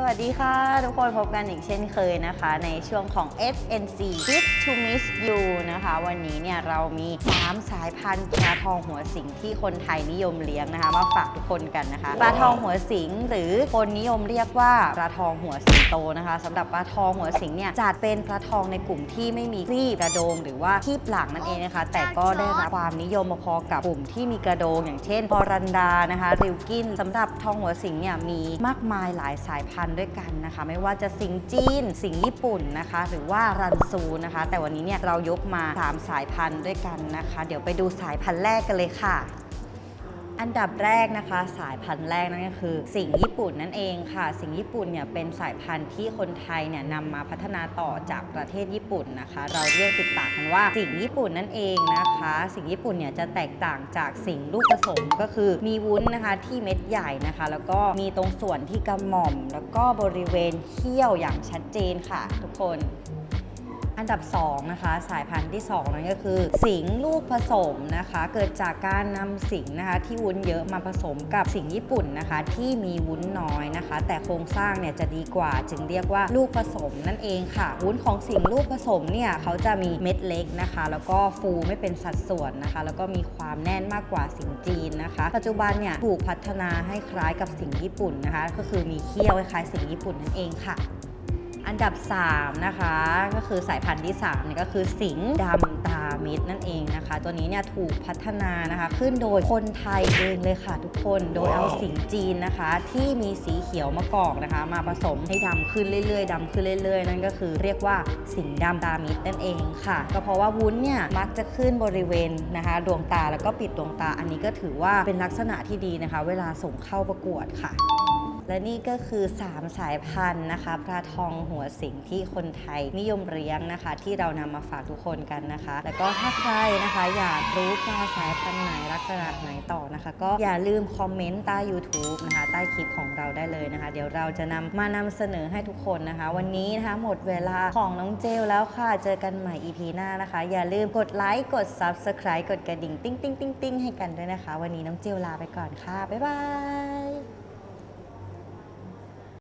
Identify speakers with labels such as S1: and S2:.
S1: สวัสดีค่ะ ทุกคนพบกันอีกเช่นเคยนะคะ ในช่วงของ FNC Fit to Miss You นะคะ วันนี้เนี่ยเรามี 3 สายพันธุ์ปลาทองหัวสิงที่คนไทยนิยมเลี้ยงนะคะ มาฝากทุกคนกันนะคะปลาทองหัวสิงหรือคนนิยมเรียกว่าปลาทองหัวสิงโตนะคะสำหรับปลาทองหัวสิงเนี่ยจัดเป็นปลาทองในกลุ่มที่ไม่มีครีบกระโดง หรือว่าครีบหลังนั่นเองนะคะ แต่ก็ได้รับความนิยมพอกับกลุ่มที่มีกระโดง อย่างเช่นพอรันดานะคะริวกินสำหรับทองหัวสิงเนี่ยมีมากมายหลายสายพันธุ์ด้วยกันนะคะ ไม่ว่าจะสิงจีน สิงญี่ปุ่นนะคะ หรือว่ารันซูนะคะ แต่วันนี้เนี่ยเรายกมาสามสายพันธุ์ด้วยกันนะคะ เดี๋ยวไปดูสายพันธุ์แรกกันเลยค่ะ อันดับแรกนะคะสายพันธุ์แรกนั่นก็คือ สิงญี่ปุ่นนั่นเองค่ะ สิงญี่ปุ่นเนี่ยเป็นสายพันธุ์ที่คนไทยเนี่ยนำมาพัฒนาต่อจากประเทศญี่ปุ่นนะคะ เราเรียกติดปากกันว่าสิงญี่ปุ่นนั่นเองนะคะ สิงญี่ปุ่นเนี่ยจะแตกต่างจากสิงลูกผสมก็คือมีวุ้นนะคะที่เม็ดใหญ่นะคะ แล้วก็มีตรงส่วนที่กระหม่อม แล้วก็บริเวณเขี้ยวอย่างชัดเจนค่ะ ทุกคน อันดับ 2 นะคะ สายพันธุ์ที่ 2 นั่นก็คือ สิงลูกผสมนะคะ เกิดจากการนำสิงนะคะ ที่วุ้นเยอะมาผสมกับสิงญี่ปุ่นนะคะ ที่มีวุ้นน้อยนะคะ แต่โครงสร้างเนี่ยจะดีกว่าจึงเรียกว่าลูกผสมนั่นเองค่ะ วุ้นของสิงลูกผสมเนี่ยเขาจะมีเม็ดเล็กนะคะ แล้วก็ฟูไม่เป็นสัดส่วนนะคะ แล้วก็มีความแน่นมากกว่าสิงจีนนะคะ ปัจจุบันเนี่ยถูกพัฒนาให้คล้ายกับสิงญี่ปุ่นนะคะ ก็คือมีเขี้ยวคล้ายสิงญี่ปุ่นนั่นเองค่ะ อันดับ 3 นะคะ ก็คือสายพันธุ์ที่3เนี่ยก็คือสิงห์ดำตามิดนั่นเองนะคะ ตัวนี้เนี่ยถูกพัฒนานะคะ ขึ้นโดยคนไทยเองเลยค่ะทุกคนโดยเอาสิงห์จีนนะคะ ที่มีสีเขียวมะกอกนะคะ มาผสมให้ดำขึ้นเรื่อยๆดำขึ้นเรื่อยๆ นั่นก็คือเรียกว่าสิงห์ดำตามิดนั่นเองค่ะ ก็เพราะว่าวุ้นเนี่ยมักจะขึ้นบริเวณนะคะ ดวงตาแล้วก็ปิดดวงตา อันนี้ก็ถือว่าเป็นลักษณะที่ดีนะคะ เวลาส่งเข้าประกวดค่ะ และนี่ก็คือ 3 สายพันธุ์นะคะปลาทองหัวสิงที่คนไทยนิยมเลี้ยงนะคะ ที่เรานำมาฝากทุกคนกันนะคะ แล้วก็ถ้าใครนะคะอยากรู้ปลาสายพันธุ์ไหนลักษณะไหนต่อนะคะ ก็อย่าลืมคอมเมนต์ใต้ YouTube นะคะ ใต้คลิปของเราได้เลยนะคะ เดี๋ยวเราจะนำมานำเสนอให้ทุกคนนะคะ วันนี้นะคะหมดเวลาของน้องเจลแล้วค่ะ เจอกันใหม่ EP หน้านะคะ อย่าลืมกดไลค์กด Subscribe กดกระดิ่ง ติ้งติ้งติ้งติ้งให้กันด้วยนะคะ วันนี้น้องเจลลาไปก่อนค่ะบ๊ายบาย